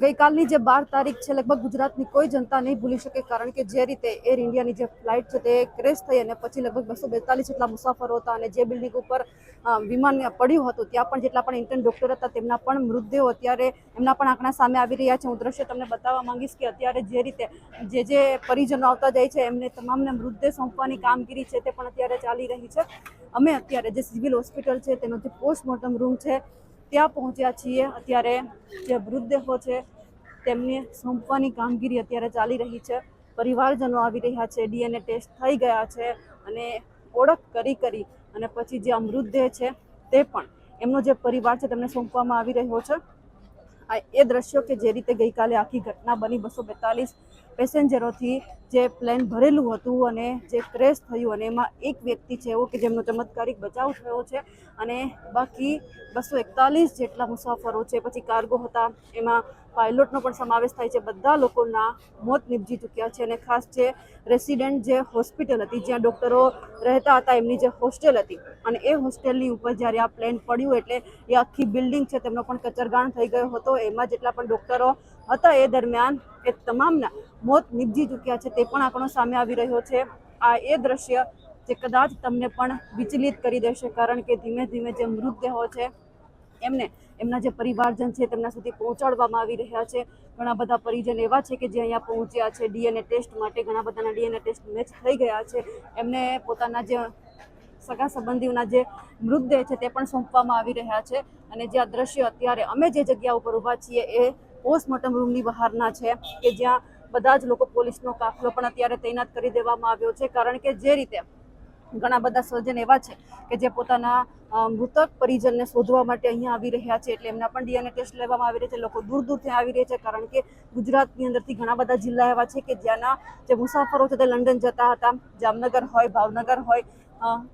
ગઈકાલની જે બાર તારીખ છે, લગભગ ગુજરાતની કોઈ જનતા નહીં ભૂલી શકે, કારણ કે જે રીતે એર ઇન્ડિયાની જે ફ્લાઇટ છે, તે ક્રેશ થઈ અને પછી લગભગ બસો બેતાલીસ જેટલા મુસાફરો હતા અને જે બિલ્ડિંગ ઉપર વિમાન પડ્યું હતું, ત્યાં પણ જેટલા પણ ઇન્ટર્ન ડોક્ટર હતા, તેમના પણ મૃતદેહો અત્યારે એમના પણ આંકડા સામે આવી રહ્યા છે. હું દ્રશ્ય તમને બતાવવા માંગીશ કે અત્યારે જે રીતે, જે જે પરિજનો આવતા જાય છે, એમને તમામને મૃતદેહ સોંપવાની કામગીરી છે, તે પણ અત્યારે ચાલી રહી છે. અમે અત્યારે જે સિવિલ હોસ્પિટલ છે, તેનો જે પોસ્ટમોર્ટમ રૂમ છે ત્યાં પહોંચ્યા છીએ. અત્યારે જે મૃતદેહો છે, તેમને સોંપવાની કામગીરી અત્યારે ચાલી રહી છે. પરિવારજનો આવી રહ્યા છે, ડીએનએ ટેસ્ટ થઈ ગયા છે અને ઓળખ કરી કરી અને પછી જે આ મૃતદેહ છે તે પણ એમનો જે પરિવાર છે તેમને સોંપવામાં આવી રહ્યો છે. આ એ દ્રશ્યો કે જે રીતે ગઈકાલે આખી ઘટના બની બસો બેતાલીસ પેસેન્જરોથી જે પ્લેન ભરેલું હતું અને જે ક્રેશ થયું અને એમાં એક વ્યક્તિ છે એવો કે જેમનો ચમત્કારિક બચાવ થયો છે અને બાકી બસો એકતાલીસ જેટલા મુસાફરો છે, પછી કાર્ગો હતા. એમાં પાયલોટનો પણ સમાવેશ થાય છે. બધા લોકોના મોત નીપજી ચૂક્યા છે અને ખાસ જે રેસિડેન્ટ જે હોસ્પિટલ હતી, જ્યાં ડૉક્ટરો રહેતા હતા, એમની જે હોસ્ટેલ હતી અને એ હોસ્ટેલની ઉપર જ્યારે આ પ્લેન પડ્યું એટલે એ આખી બિલ્ડિંગ છે, તેમનો પણ કચરગાણ થઈ ગયો હતો. એમાં જેટલા પણ ડૉક્ટરો હતા એ દરમિયાન એ તમામના મોત નીપજી ચૂક્યા છે તે પણ આંકડો સામે આવી રહ્યો છે. આ એ દ્રશ્ય જે કદાચ તમને પણ વિચલિત કરી દેશે, કારણ કે ધીમે ધીમે જે મૃતદેહો છે, એમને એમના જે પરિવારજન છે તેમના સુધી પહોંચાડવામાં આવી રહ્યા છે. ઘણા બધા પરિજન એવા છે કે જે અહીંયા પહોંચ્યા છે, ડીએનએ ટેસ્ટ માટે ઘણા બધાના ડીએનએ ટેસ્ટ મેચ થઈ ગયા છે. એમને પોતાના જે સગા સંબંધીઓના જે મૃતદેહ છે તે પણ સોંપવામાં આવી રહ્યા છે. અને જે આ દ્રશ્ય અત્યારે અમે જે જગ્યા ઉપર ઊભા છીએ એ પોસ્ટમોર્ટમ રૂમની બહારના છે કે જ્યાં બધા જ લોકો પોલીસનો કાફલો પણ અત્યારે તૈનાત કરી દેવામાં આવ્યો છે. કારણ કે જે રીતે ઘણા બધા સર્જન એવા છે કે જે પોતાના મૃતક પરિજનને શોધવા માટે અહીંયા આવી રહ્યા છે એટલે એમના પણ ડીએનએ ટેસ્ટ લેવામાં આવી રહ્યા છે. લોકો દૂર દૂરથી આવી રહ્યા છે કારણ કે ગુજરાતની અંદરથી ઘણા બધા જિલ્લા એવા છે કે જ્યાંના જે મુસાફરો છે તે લંડન જતા હતા, જામનગર હોય, ભાવનગર હોય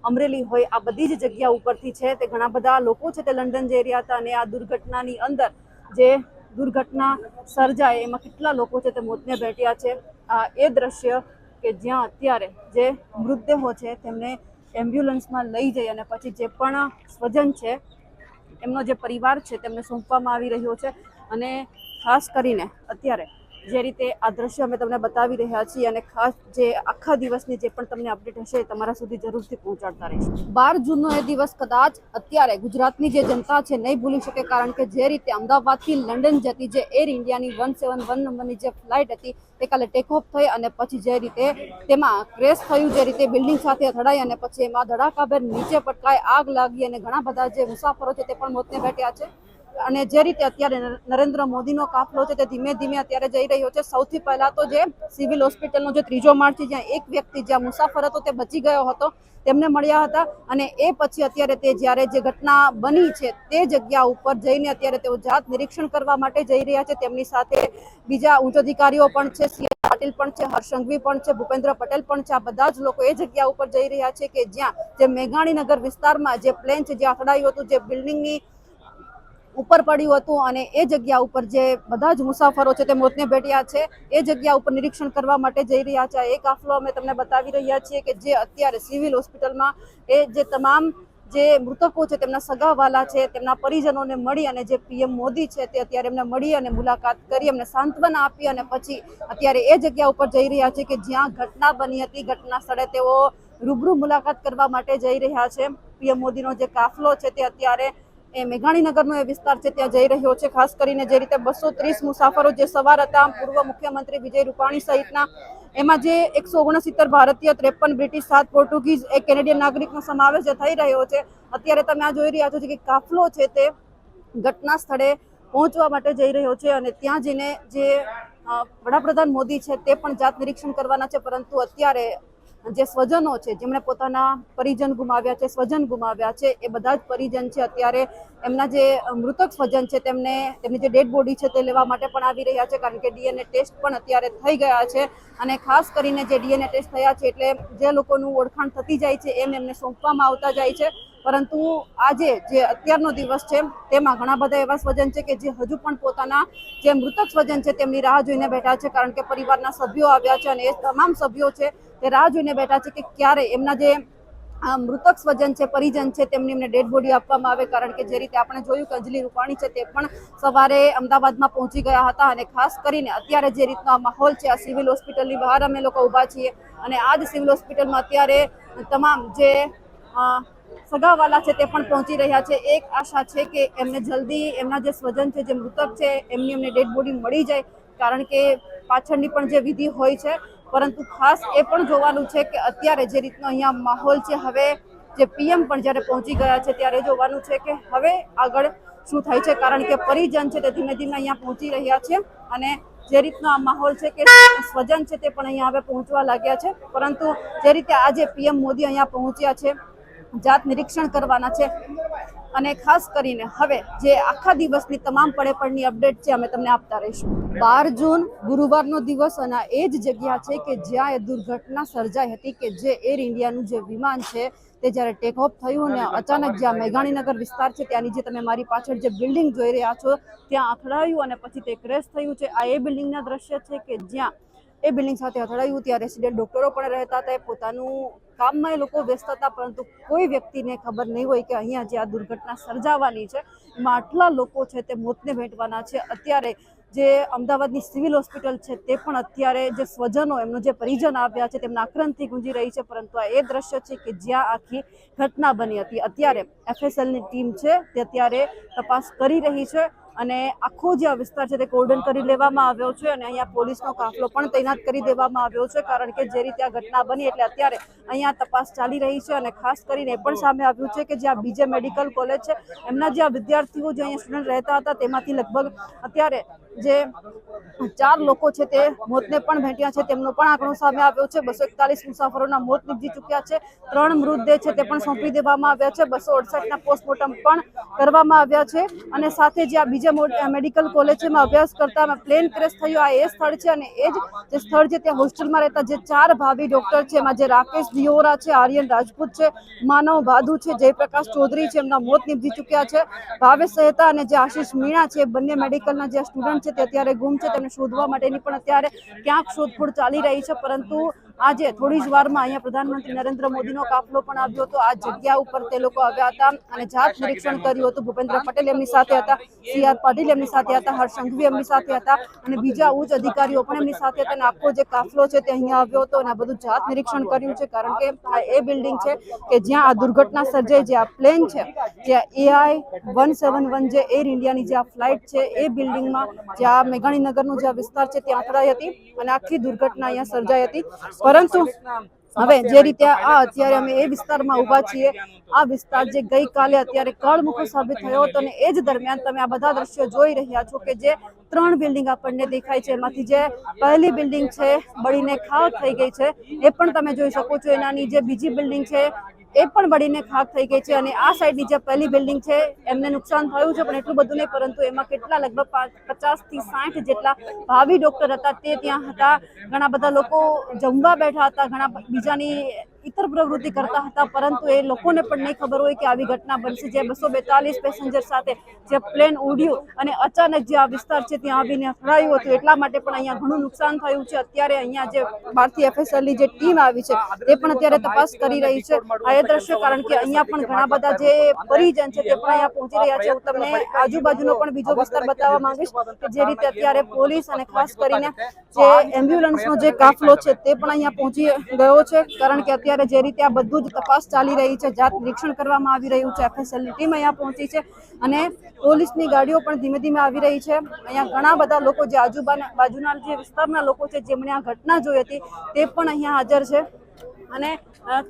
અમરેલી હોય, આ બધી જ જગ્યા ઉપરથી છે. તે ઘણા બધા લોકો છે તે લંડન જઈ રહ્યા હતા અને આ દુર્ઘટનાની અંદર જે દુર્ઘટના સર્જાય, એમાં કેટલા લોકો છે તે મોતને ભેટ્યા છે. આ એ દ્રશ્ય કે જ્યાં અત્યારે જે મૃતદેહો છે તેમને એમ્બ્યુલન્સમાં લઈ જઈ અને પછી જે પણ સ્વજન છે, એમનો જે પરિવાર છે તેમને સોંપવામાં આવી રહ્યો છે. અને ખાસ કરીને અત્યારે જે રીતે આ દ્રશ્ય અમે તમને બતાવી રહ્યા છીએ અને ખાસ જે આખા દિવસની જે પણ તમને અપડેટ હશે તમારા સુધી જરૂરથી પહોંચાડતા રહીશું. બાર જૂનનો એ દિવસ કદાચ અત્યારે ગુજરાતની જે જનતા છે નહીં ભૂલી શકે કારણ કે જે રીતે અમદાવાદથી લંડન જતી જે એર ઇન્ડિયાની વન સેવન વન નંબરની જે ફ્લાઇટ હતી તે કાલે ટેક ઓફ થઈ અને પછી જે રીતે તેમાં ક્રેશ થયું, જે રીતે બિલ્ડિંગ સાથે અથડાઈ અને પછી એમાં ધડાકાભેર નીચે પટકાય આગ લાગી અને ઘણા બધા જે મુસાફરો છે તે પણ મોતને ભેટ્યા છે. અને જે રીતે અત્યારે નરેન્દ્ર મોદીનો કાફલો છે તે ધીમે ધીમે અત્યારે જઈ રહ્યો છે. સૌથી પહેલા તો જે સિવિલ હોસ્પિટલનો જે ત્રીજો માળ છે, જ્યાં એક વ્યક્તિ, જ્યાં મુસાફર હતો, તે બચી ગયો હતો. તેમને મળ્યા હતા અને એ પછી અત્યારે તે જ્યારે જે ઘટના બની છે, તે જગ્યા ઉપર જઈને અત્યારે તેઓ જાત નિરીક્ષણ કરવા માટે જઈ રહ્યા છે. તેમની સાથે બીજા ઉચ્ચ અધિકારીઓ પણ છે, સી. પાટીલ પણ છે, હર્ષ પણ છે, ભૂપેન્દ્ર પટેલ પણ છે. આ બધા જ લોકો એ જગ્યા ઉપર જઈ રહ્યા છે કે જ્યાં જે મેઘાણીનગર વિસ્તારમાં જે પ્લેન છે, જે અથડાયું હતું, જે બિલ્ડિંગની ઉપર પડ્યું હતું અને એ જગ્યા ઉપર જે બધા જ મુસાફરો છે તે મોતને ભેટ્યા છે, એ જગ્યા ઉપર નિરીક્ષણ કરવા માટે જઈ રહ્યા છે. એ કાફલો અમે તમને બતાવી રહ્યા છીએ કે જે અત્યારે સિવિલ હોસ્પિટલમાં એ જે તમામ જે મૃતકો છે તેમના સગાવાલા છે, તેમના પરિજનોને મળી અને જે પીએમ મોદી છે તે અત્યારે એમને મળી અને મુલાકાત કરી, એમને સાંત્વના આપી અને પછી અત્યારે એ જગ્યા ઉપર જઈ રહ્યા છે કે જ્યાં ઘટના બની હતી. ઘટના સ્થળે તેઓ રૂબરૂ મુલાકાત કરવા માટે જઈ રહ્યા છે. પીએમ મોદીનો જે કાફલો છે તે અત્યારે એ મેઘાણીનગરનો એ વિસ્તાર છે, ત્યાં જઈ રહ્યો છે. ખાસ કરીને જે રીતે બસો ત્રીસ મુસાફરો જે સવાર હતા, પૂર્વ મુખ્યમંત્રી વિજય રૂપાણી સહિતના, એમાં જે એકસો ઓગણસિત્તેર ભારતીય, ત્રેપન બ્રિટિશ, સાત પોર્ટુગીઝ, એક કેનેડિયન નાગરિકનો સમાવેશ થઈ રહ્યો છે. અત્યારે તમે આ જોઈ રહ્યા છો કે કાફલો છે તે ઘટના સ્થળે પહોંચવા માટે જઈ રહ્યો છે અને ત્યાં જઈને જે વડાપ્રધાન મોદી છે તે પણ જાત નિરીક્ષણ કરવાના છે, પરંતુ અત્યારે જે સ્વજનો છે, જેમણે પોતાના પરિજન ગુમાવ્યા છે, સ્વજન ગુમાવ્યા છે, એ બધા જ પરિજન છે અત્યારે એમના જે મૃતક સ્વજન છે, તેમને, તેમની જે ડેડ બોડી છે તે લેવા માટે પણ આવી રહ્યા છે, કારણ કે ડીએનએ ટેસ્ટ પણ અત્યારે થઈ ગયા છે અને ખાસ કરીને જે ડીએનએ ટેસ્ટ થયા છે એટલે જે લોકોનું ઓળખાણ થતી જાય છે, એમ એમને સોંપવામાં આવતા જાય છે. પરંતુ આજે જે અત્યારનો દિવસ છે, તેમાં ઘણા બધા એવા સ્વજન છે કે જે હજુ પણ પોતાના જે મૃતક સ્વજન છે, તેમની રાહ જોઈને બેઠા છે, કારણ કે પરિવારના સભ્યો આવ્યા છે અને એ તમામ સભ્યો છે તે રાહ જોઈને બેઠા છે કે ક્યારે એમના જે મૃતક સ્વજન છે, પરિજન છે, તેમની એમને ડેડ બોડી આપવામાં આવે. કારણ કે જે રીતે આપણે જોયું કે અંજલિ રૂપાણી છે તે પણ સવારે અમદાવાદમાં પહોંચી ગયા હતા અને ખાસ કરીને અત્યારે જે રીતનો આ માહોલ છે, આ સિવિલ હોસ્પિટલની બહાર અમે લોકો ઊભા છીએ અને આ જ સિવિલ હોસ્પિટલમાં અત્યારે તમામ જે સગાવાલા છે તે પણ પહોંચી રહ્યા છે. એક આશા છે કે એમને જલ્દી એમના જે સ્વજન છે, જે મૃતક છે, એમની એમને ડેડ બોડી મળી જાય. કારણ કે પાછળની પણ જે વિધિ હોય છે પરંતુ ખાસ એ પણ જોવાનું છે કે અત્યારે જે રીતનો અહીંયા માહોલ છે, હવે જે પીએમ પણ જ્યારે પહોંચી ગયા છે ત્યારે જોવાનું છે કે હવે આગળ શું થાય છે, કારણ કે પરિજન છે તે ધીમે ધીમે અહીંયા પહોંચી રહ્યા છે અને જે રીતનો આ માહોલ છે કે સ્વજન છે તે પણ અહીંયા હવે પહોંચવા લાગ્યા છે. પરંતુ જે રીતે આજે પીએમ મોદી અહીંયા પહોંચ્યા છે, જાત નિરીક્ષણ કરવાના છે અને ખાસ કરીને હવે જે આખા દિવસની તમામ પડે પડની અપડેટ છે, અમે તમને આપતા રહીશું. બાર જૂન ગુરુવારનો દિવસ અને એ જ જગ્યા છે કે જ્યાં એ દુર્ઘટના સર્જાઈ હતી કે જે એર ઇન્ડિયાનું જે વિમાન છે, તે જ્યારે ટેક ઓફ થયું ને અચાનક જ્યાં મેઘાણીનગર વિસ્તાર છે, ત્યાંની જે તમે મારી પાછળ જે બિલ્ડિંગ જોઈ રહ્યા છો, ત્યાં અથડાયું અને પછી તે ક્રેશ થયું છે. આ એ બિલ્ડિંગના દ્રશ્ય છે કે જ્યાં એ બિલ્ડિંગ સાથે અથડાયું ત્યાં રેસિડેન્ટ ડોક્ટરો પણ રહેતા હતા. એ પોતાનું કામમાં એ લોકો વ્યસ્ત હતા, પરંતુ કોઈ વ્યક્તિને ખબર નહીં હોય કે અહીંયા જે આ દુર્ઘટના સર્જાવાની છે, એમાં આટલા લોકો છે તે મોતને ભેટવાના છે. અત્યારે જે અમદાવાદની સિવિલ હોસ્પિટલ છે તે પણ અત્યારે જે સ્વજનો, એમનો જે પરિજન આવ્યા છે તેમના આક્રંદથી ગુંજી રહી છે, પરંતુ આ એ દ્રશ્ય છે કે જ્યાં આખી ઘટના બની હતી. અત્યારે એફએસએલની ટીમ છે તે અત્યારે તપાસ કરી રહી છે. અને આખો જે આ વિસ્તાર છે તે કોર્ડન કરી લેવામાં આવ્યો છે અને અહીંયા પોલીસનો કાફલો પણ તૈનાત કરી દેવામાં આવ્યો છે કારણ કે જે રીતે આ ઘટના બની એટલે અત્યારે અહીંયા તપાસ ચાલી રહી છે અને ખાસ કરીને એ પણ સામે આવ્યું છે કે જે આ બીજે મેડિકલ કોલેજ છે, એમના જે આ વિદ્યાર્થીઓ જે અહીંયા સ્ટુડન્ટ રહેતા હતા તેમાંથી લગભગ અત્યારે જે ચાર લોકો છે તે મોતને પણ ભેટ્યા છે. તેમનો પણ આંકડો સામે આવ્યો છે. બસો એકતાલીસ મુસાફરોના મોત નીપજી ચૂક્યા છે. ત્રણ મૃતદેહ છે તે પણ સોંપી દેવામાં આવ્યા છે. બસો અડસઠના પોસ્ટમોર્ટમ પણ કરવામાં આવ્યા છે. અને સાથે જે આ બીજા મેડિકલ કોલેજમાં અભ્યાસ કરતા પ્લેન ક્રેશ થયો. આ એ સ્થળ છે અને એ જ જે સ્થળ છે ત્યાં હોસ્ટેલમાં રહેતા જે ચાર ભાવિ ડોક્ટર છે, એમાં જે રાકેશ દિયોરા છે, આર્યન રાજપૂત છે, માનવ ભાદુ છે, જયપ્રકાશ ચૌધરી છે, એમના મોત નીપજી ચૂક્યા છે. ભાવેશ સહેતા અને જે આશીષ મીણા છે બંને મેડિકલના જે સ્ટુડન્ટ છે તે અત્યારે ગુમ છે તેમને શોધવા માટેની પણ અત્યારે ક્યાંક શોધખોળ ચાલી રહી છે પરંતુ આજે થોડી જ વારમાં અહીંયા પ્રધાનમંત્રી નરેન્દ્ર મોદીનો કાફલો પણ આવ્યો હતો. આ જગ્યા ઉપર તે લોકો આવ્યા હતા અને જાત નિરીક્ષણ કર્યું હતું. ભૂપેન્દ્ર પટેલ એમની સાથે હતા, સી આર પાટીલ એમની સાથે હતા હર્ષ સંઘવી એમની સાથે હતા અને બીજા ઉચ્ચ અધિકારીઓ પણ એમની સાથે હતા. અને આખો જે કાફલો છે તે અહીંયા આવ્યો હતો અને આ બધું જાત નિરીક્ષણ કર્યું છે કારણ કે આ એ બિલ્ડિંગ છે કે જ્યાં આ દુર્ઘટના સર્જાઈ, જે આ પ્લેન છે, જ્યાં એઆઈ વન સેવન વન જે એર ઇન્ડિયાની જે આ ફ્લાઇટ છે એ બિલ્ડિંગમાં, જ્યાં મેઘાણીનગરનો જે વિસ્તાર છે, ત્યાં અથડાઈ હતી અને આખી દુર્ઘટના અહીંયા સર્જાઈ હતી. પરંતુ હવે જે રીતે આ અત્યારે અમે એ વિસ્તારમાં ઊભા છીએ આ વિસ્તાર જે ગઈકાલે અત્યારે કળમુખો સાબિત થયો હતો અને એ જ દરમિયાન તમે આ બધા દ્રશ્યો જોઈ રહ્યા છો કે જે ત્રણ બિલ્ડિંગ આપણને દેખાય છે. એમાંથી જે પહેલી બિલ્ડિંગ છે બળીને ખાક થઈ ગઈ છે એ પણ તમે જોઈ શકો છો. એનાની જે બીજી બિલ્ડિંગ છે એ પણ બળીને ખાક થઈ ગઈ છે અને આ સાઈડની જે પહેલી બિલ્ડિંગ છે, એમને નુકસાન થયું છે પણ એટલું બધું નહીં, પરંતુ એમાં કેટલા લગભગ પચાસથી સાઠ જેટલા ભાવિ ડોક્ટર હતા તે ત્યાં હતા. ઘણા બધા લોકો જમવા બેઠા હતા, ઘણા બીજાની ઇતર પ્રવૃત્તિ કરતા હતા, પરંતુ એ લોકોને પણ નહીં ખબર હોય કે આવી ઘટના બનશે. જે બસો બેતાલીસ પેસેન્જર સાથે જે પ્લેન ઉડ્યું અને અચાનક જે આ વિસ્તાર છે ત્યાં આવીને અથડાયું હતું, એટલા માટે પણ અહીંયા ઘણું નુકસાન થયું છે. અત્યારે અહીંયા જે બહારથી એફએસએલની જે ટીમ આવી છે, એ પણ અત્યારે તપાસ કરી રહી છે. આ એ દ્રશ્ય કારણ કે અહીંયા પણ ઘણા બધા જે પરિજન છે, તે પણ અહીંયા પહોંચી રહ્યા છે. હું તમને આજુબાજુનો પણ બીજો વિસ્તાર બતાવવા માંગીશ કે જે રીતે અત્યારે પોલીસ અને ખાસ કરીને જે એમ્બ્યુલન્સનો જે કાફલો છે, તે પણ અહીંયા પહોંચી ગયો છે. કારણ કે અત્યારે જે રીતે આ બધું જ તપાસ ચાલી રહી છે, જાત નિરીક્ષણ કરવામાં આવી રહ્યું છે એફએસએલની ટીમ અહીંયા પહોંચી છે અને પોલીસની ગાડીઓ પણ ધીમે ધીમે આવી રહી છે. અહીંયા ઘણા બધા લોકો જે આજુબાજુના બાજુના જે વિસ્તારના લોકો છે, જેમણે આ ઘટના જોઈ હતી, તે પણ અહીંયા હાજર છે. અને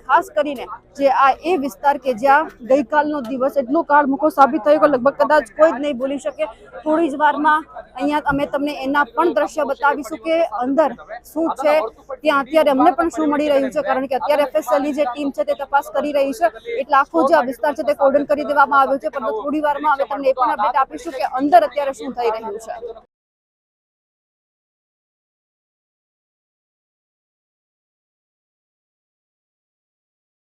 ખાસ કરીને જે આ એ વિસ્તાર કે જ્યાં ગઈકાલનો દિવસ એટલો કાળમુખો સાબિત થયો કે લગભગ કદાચ કોઈ જ નહીં ભૂલી શકે. થોડી જ વારમાં અહીંયા અમે તમને એના પણ દ્રશ્ય બતાવીશું કે અંદર શું છે, ત્યાં અત્યારે અમને પણ શું મળી રહ્યું છે, કારણ કે અત્યારે એફએસએલની જે ટીમ છે તે તપાસ કરી રહી છે. એટલે આખો જે આ વિસ્તાર છે તે કોર્ડન કરી દેવામાં આવ્યો છે. પરંતુ થોડી વારમાં અમે તમને એ પણ અપડેટ આપીશું કે અંદર અત્યારે શું થઈ રહ્યું છે.